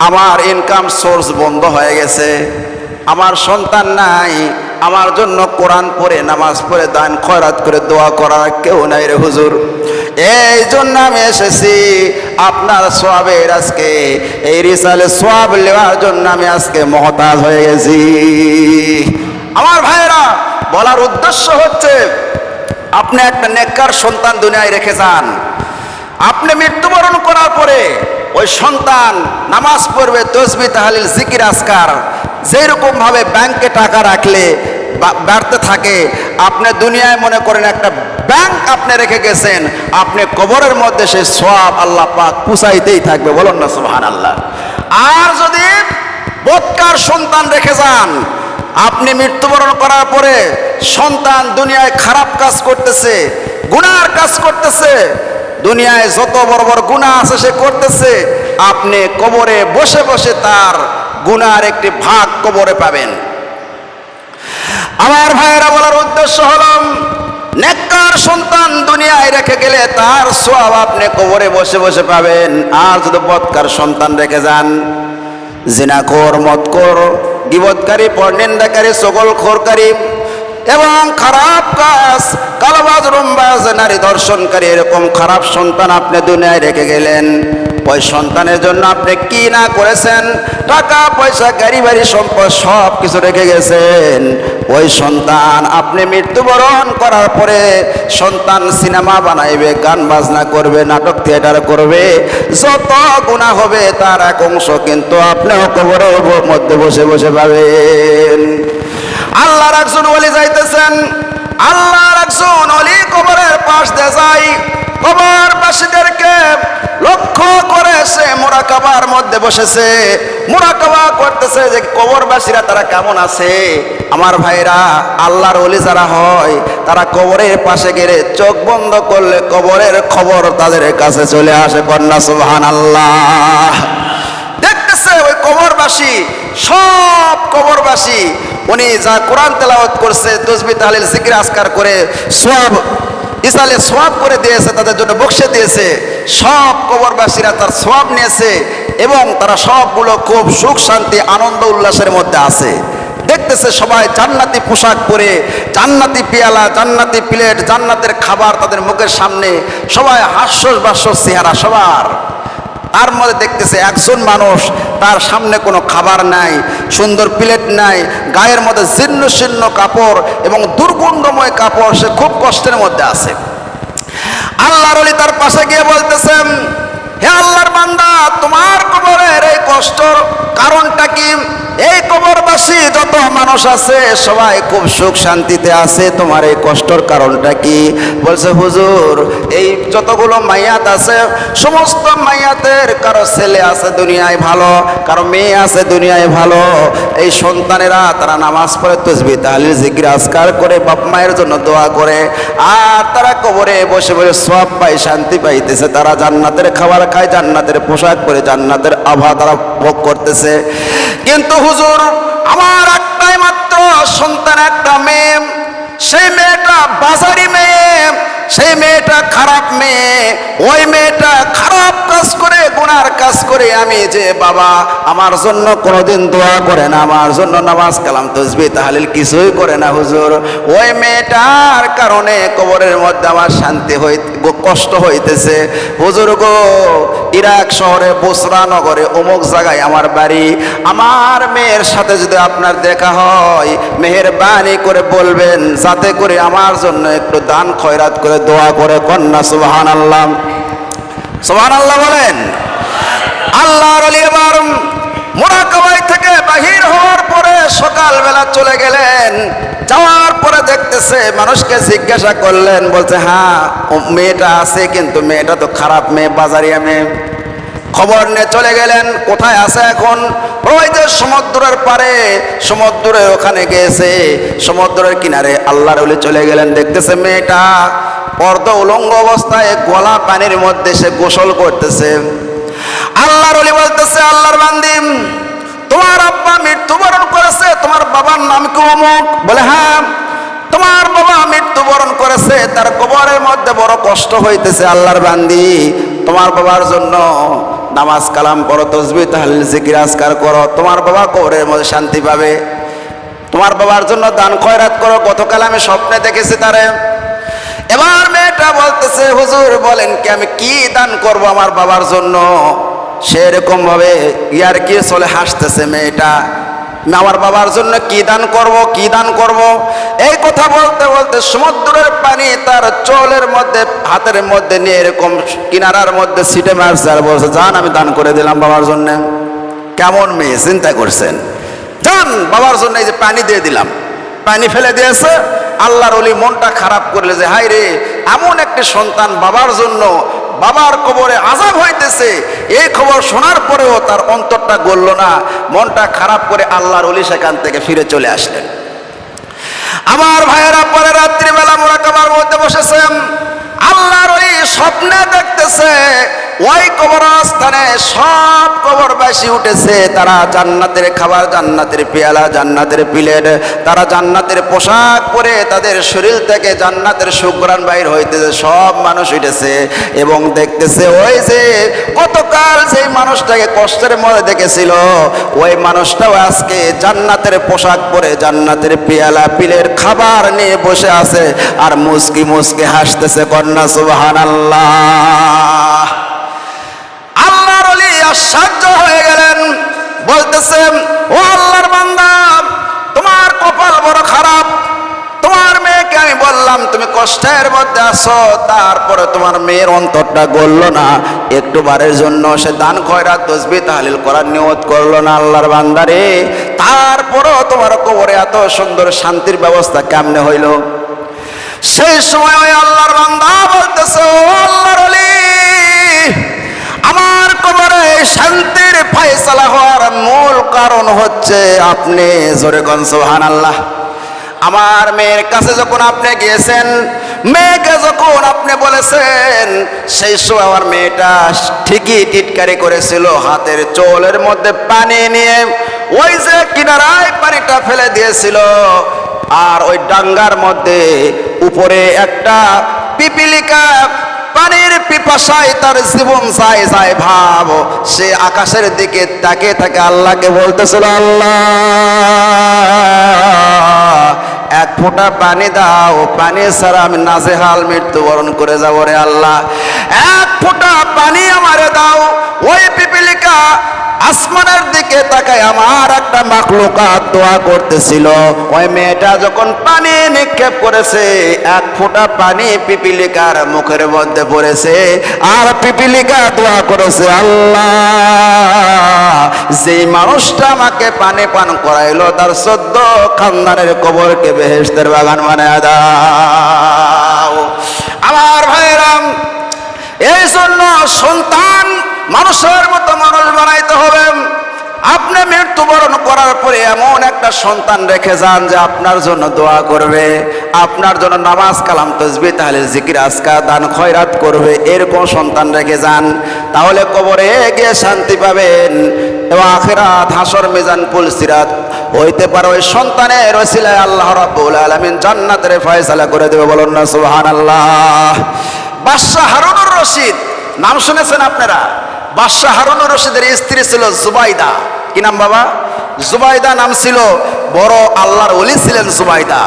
আমার income source বন্ধ হয়ে গেছে। আমার সন্তান নাই, আমার জন্য কোরআন পড়ে, নামাজ পড়ে, দান, খয়রাত করে, দোয়া করার কেউ নাই রে হুজুর। এই জন্য আমি এসেছি আপনার সোয়াবের আজকে। এই রিসালে সোয়াব নেওয়ার জন্য আমি আজকে মহতাজ হয়ে গেছি। আমার ভাইয়েরা, বলার উদ্দেশ্য হচ্ছে, আপনি একটা নেককার সন্তান দুনিয়ায় রেখে যান। আপনি মৃত্যুবরণ করার পরে ওই সন্তান নামাজ পড়বে, তসবি, তাহালিল, জিকির আসকার যেরকম ভাবে ব্যাংকে টাকা রাখলে বাড়তে থাকে, আপনি দুনিয়ায় মনে করেন একটা ব্যাংক আপনি রেখে গেছেন, আপনি কবরের মধ্যে সে সব আল্লাহ পাক পুষাইতেই থাকবে। বলুন না সুবহান আল্লাহ আর যদি বৎকার সন্তান রেখে যান, আপনি মৃত্যুবরণ করার পরে সন্তান দুনিয়ায় খারাপ কাজ করতেছে, গুনার কাজ করতেছে দুনিয়ায় যত বড় বড় গুণা আছে সে করতেছে, আপনি কবরে বসে বসে তার গুনার একটি ভাগ কবরে পাবেন। আমার ভাইয়েরা বলার উদ্দেশ্য হলো, নেককার সন্তান দুনিয়ায় রেখে গেলে তার সব আপনি কবরে বসে বসে পাবেন। আর যদি বৎকার সন্তান রেখে যান, জিনাখোর মতকোর গিবৎকারী পরনিন্দাকারী সকল খোরকারী এবং খারাপ কাজ, কালোবাজ, রুমবাজ, নারী দর্শনকারী, এরকম খারাপ সন্তান আপনি দুনিয়ায় রেখে গেলেন। ওই সন্তানের জন্য আপনি কি না করেছেন? টাকা, পয়সা, গাড়ি, বাড়ি, সম্পদ, সব কিছু রেখে গেছেন। ওই সন্তান আপনি মৃত্যুবরণ করার পরে সন্তান সিনেমা বানাইবে, গান বাজনা করবে, নাটক থিয়েটার করবে, যত গুণা হবে তার এক অংশ কিন্তু আপনিও কবরের মধ্যে বসে বসে পাবেন। আল্লাহর একজন ওলি যাইতেছেন, আল্লাহর একজন অলি কবরের পাশ দিয়ে যাই। কবরবাসীদেরকে লক্ষ্য করে সে মোরাকাবার মধ্যে বসেছে। মোরাকাবা করতেছে যে, কবরবাসীরা তারা কেমন আছে? আমার ভাইরা, আল্লাহর অলি যারা হয়, তারা কবরের পাশে গেলে চোখ বন্ধ করলে কবরের খবর তাদের কাছে চলে আসে কন্যা সুবহান আল্লাহ দেখতেছে ওই কবরবাসী, সব কবরবাসী উনি যা কোরআন তেলাওয়াত করছে তসবি তাহলিল জিকির আসকার করে সব ইসালে সোয়াব করে দিয়েছে, তাদের জন্য বক্সে দিয়েছে। সব কবরবাসীরা তার সব নিয়েছে এবং তারা সবগুলো খুব সুখ, শান্তি, আনন্দ, উল্লাসের মধ্যে আছে। দেখতেছে সবাই জান্নাতি পোশাক পরে, জান্নাতি পেয়ালা, জান্নাতি প্লেট, জান্নাতের খাবার তাদের মুখের সামনে। সবাই হাস্যস বাস্যস চেহারা সবার। তার মধ্যে দেখতেছে একজন মানুষ, তার সামনে কোনো খাবার নাই, সুন্দর প্লেট নাই, গায়ের মধ্যে জীর্ণ শীর্ণ কাপড় এবং দুর্গন্ধময় কাপড় সে খুব কষ্টের মধ্যে আছে। আল্লাহর অলি তার পাশে গিয়ে বলতেছেন, হে আল্লাহর বান্দা, তোমার কবরের এই কষ্টর কারণটা কি? কবরবাসী যত মানুষ আছে, সবাই খুব সুখ শান্তিতে আছে। তোমার এই কষ্টর কারণটা কি? বলছে, হুজুর, এই যতগুলো মাইয়াত আছে, সমস্ত মাইয়াতের কারও ছেলে আছে দুনিয়ায় ভালো, কারও মেয়ে আছে দুনিয়ায় ভালো। এই সন্তানেরা, তারা নামাজ পড়ে, তসবি তাহলে জিকির, আজকার করে, বাপ মায়ের জন্য দোয়া করে। আর তারা কবরে বসে বসে সব পাই শান্তি পাইতেছে। তারা জান্নাতের খাবার খায়, জান্নাতের পোশাক পরে, জান্নাতের আভা তারা ভোগ করতেছে। কিন্তু হুজুর সন্তান একটা মেয়ে সেই মেয়েটা বাজারি মেয়ে সেই মেয়েটা খারাপ মেয়ে ওই মেয়েটা খারাপ কাজ করে, গুনার কাজ করে আমি যে বাবা, আমার জন্য কোনোদিন দোয়া করে না, আমার জন্য নামাজ কালাম তসবি তাহলিল কিছুই করে না, হুজুর। ওই মেয়েটার কারণে কবরের মধ্যে আমার শান্তি হই কষ্ট হইতেছে। হুজুর গো, ইরাক শহরে, বসরা নগরে, অমুক জায়গায় আমার বাড়ি। আমার মেয়ের সাথে যদি আপনার দেখা হয়, মেহেরবানি করে বলবেন, যাতে করে আমার জন্য একটু দান খয়রাত করে দোয়া করে কন্যা সুবাহান আল্লাহ সুবহান আল্লাহ বলেন আল্লাহর এবার মোরাকাবাই থেকে বাহির হওয়ার পরে সকালবেলা চলে গেলেন। যাওয়ার পরে দেখতেছে মানুষকে জিজ্ঞাসা করলেন, বলছে হ্যাঁ মেয়েটা আছে, কিন্তু মেয়েটা তো খারাপ মেয়ে, বাজারিয়া মেয়ে। খবর নিয়ে চলে গেলেন, কোথায় আছে এখন? ওই যে সমুদ্রের পারে সমুদ্রের ওখানে গিয়েছে সমুদ্রের কিনারে আল্লাহর ওলি চলে গেলেন, দেখতেছে মেয়েটা অর্ধ উলঙ্গ অবস্থায় গলা পানির মধ্যে সে গোসল করতেছে। আল্লাহর ওলি বলতেছে, আল্লাহর বান্দিম তোমার আব্বা মৃত্যুবরণ করেছে, তোমার বাবার নাম কি অমুক? বলে হ্যাঁ তোমার বাবা মৃত্যুবরণ করেছে, তার কবরের মধ্যে বড় কষ্ট হইতেছে, আল্লাহর বান্দি, তোমার বাবার জন্য নামাজ কালাম পড়ো তসবি তাহলিল জিকির করো, তোমার বাবা কবরের মধ্যে শান্তি পাবে। তোমার বাবার জন্য দান খয়রাত করো, গতকাল আমি স্বপ্নে দেখেছি তারে এবার মেয়েটা বলতেছে, হুজুর, বলেন কি, আমি কি দান করব আমার বাবার জন্য? সেরকম ভাবে ইয়ার কি চলে হাসতেছে মেয়েটা। আমি আমার বাবার জন্য কি দান করব, কি দান করব? এই কথা বলতে বলতে সমুদ্রের পানি তার চোলের মধ্যে, হাতের মধ্যে নিয়ে এরকম কিনারার মধ্যে সিটে মারছে আর বলছে, যান, আমি দান করে দিলাম বাবার জন্য। কেমন মেয়ে, চিন্তা করছেন? যান, বাবার জন্য এই যে পানি দিয়ে দিলাম। পানি ফেলে দিয়েছে আল্লাহর অলি মনটা খারাপ করলে যে হাই রে, এমন একটি সন্তান বাবার জন্য বাবার কবরে আজাব হইতেছে। এই খবর শোনার পরেও তার অন্তরটা গলল না। মনটা খারাপ করে আল্লাহর অলি সেখান থেকে ফিরে চলে আসলেন। আমার ভাইয়েরা পরে রাত্রিবেলা মোরাকাবার মধ্যে বসেছেন। আল্লাহর ওই স্বপ্নে দেখতেছে ওই কবরস্থানে সব কবর কবরবাসী উঠেছে। তারা জান্নাতের খাবার, জান্নাতের পেয়ালা, জান্নাতের প্লেট, তারা জান্নাতের পোশাক পরে তাদের শরীর থেকে জান্নাতের সুগ্রাণ বাইর হইতেছে, সব মানুষ উঠেছে এবং দেখতেছে, ওই যে গতকাল সেই মানুষটাকে কষ্টের মধ্যে দেখেছিল, ওই মানুষটাও আজকে জান্নাতের পোশাক পরে জান্নাতের পেয়ালা পিলের খাবার নিয়ে বসে আছে আর মুসকি মুসকি হাসতেছে, কন্যা সুবহান আশ্চর্য হয়ে গেলেন। বলতেছে, ও আল্লাহর বান্দা, তোমার কপাল বড় খারাপ। তোমার মেয়েকে আমি বললাম, তুমি কষ্টের মধ্যে আছো, তারপরে তোমার মেয়ের অন্তরটা গলল না। একটু বারের জন্য সে দান খয়রাত তসবি তাহলিল করার নিয়ত করল না আল্লাহর বান্দারে তারপরও তোমার কবরে এত সুন্দর শান্তির ব্যবস্থা কেমনে হইল? সেই সময় ওই আল্লাহর বান্দা হচ্ছে আপনি জোরে গনসোহান আল্লাহ আমার মেয়ের কাছে যখন আপনি গিয়েছেন, মেয়েকে যখন আপনি বলেছেন, সেই সময় আমার মেয়েটা ঠিকই টিটকারি করেছিল, হাতের চোলের মধ্যে পানি নিয়ে ওই যে কিনারায় পানিটা ফেলে দিয়েছিল, আর ওই ডাঙ্গার মধ্যে উপরে একটা পিপিলিকা পানির পিপাসায় তার জীবন চাই যায় ভাব। সে আকাশের দিকে তাকে তাকে আল্লাহকে বলতেছিল, আল্লাহ, এক ফোঁটা পানি দাও, পানি ছাড়া আমি নাজেহাল মৃত্যুবরণ করে যাব রে আল্লাহ। এক ফোঁটা পানি আমারে দাও। ওই পিপিলিকা আসমানের দিকে তাকায় আমার একটা মাকলুকা দোয়া করতেছিল। ওই মেয়েটা যখন পানি নিক্ষেপ করেছে, এক ফোঁটা পানি পিপিলিকার মুখের মধ্যে পড়েছে আর পিপিলিকা দোয়া করেছে, আল্লাহ, যেই মানুষটা আমাকে পানি পান করাইলো, তার সদ্য খানদানের কবরকে বেহেস্তের বাগান মানে দাও। আমার ভাইরাম এই জন্য সন্তান মানুষের মতো মানুষ বানাইতে হবে। আপনি মৃত্যুবরণ করার পরে এমন একটা সন্তান রেখে যান যে আপনার জন্য দোয়া করবে, আপনার জন্য নামাজ কালাম তসবি তাহলে জিকির আজকা দান, খয়রাত করবে, এরকম সন্তান রেখে যান। তাহলে কবরে গিয়ে শান্তি পাবেন। এবং আখেরাত, হাসর, মিজান পুল সিরাত হইতে পারে। ওই সন্তানের ওসিলায় আল্লাহ রাব্বুল আলামিন জান্নাতের ফয়সালা করে দেবে। বলুন না, সুবহানাল্লাহ। বাদশাহ হারুনুর রশিদ, নাম শুনেছেন আপনারা? বাদশাহ হারুনুর রশিদের স্ত্রী ছিল জুবাইদা। কি নাম বাবা? জুবাইদা নাম ছিল বড় আল্লাহর ওলি ছিলেন জুবাইদা।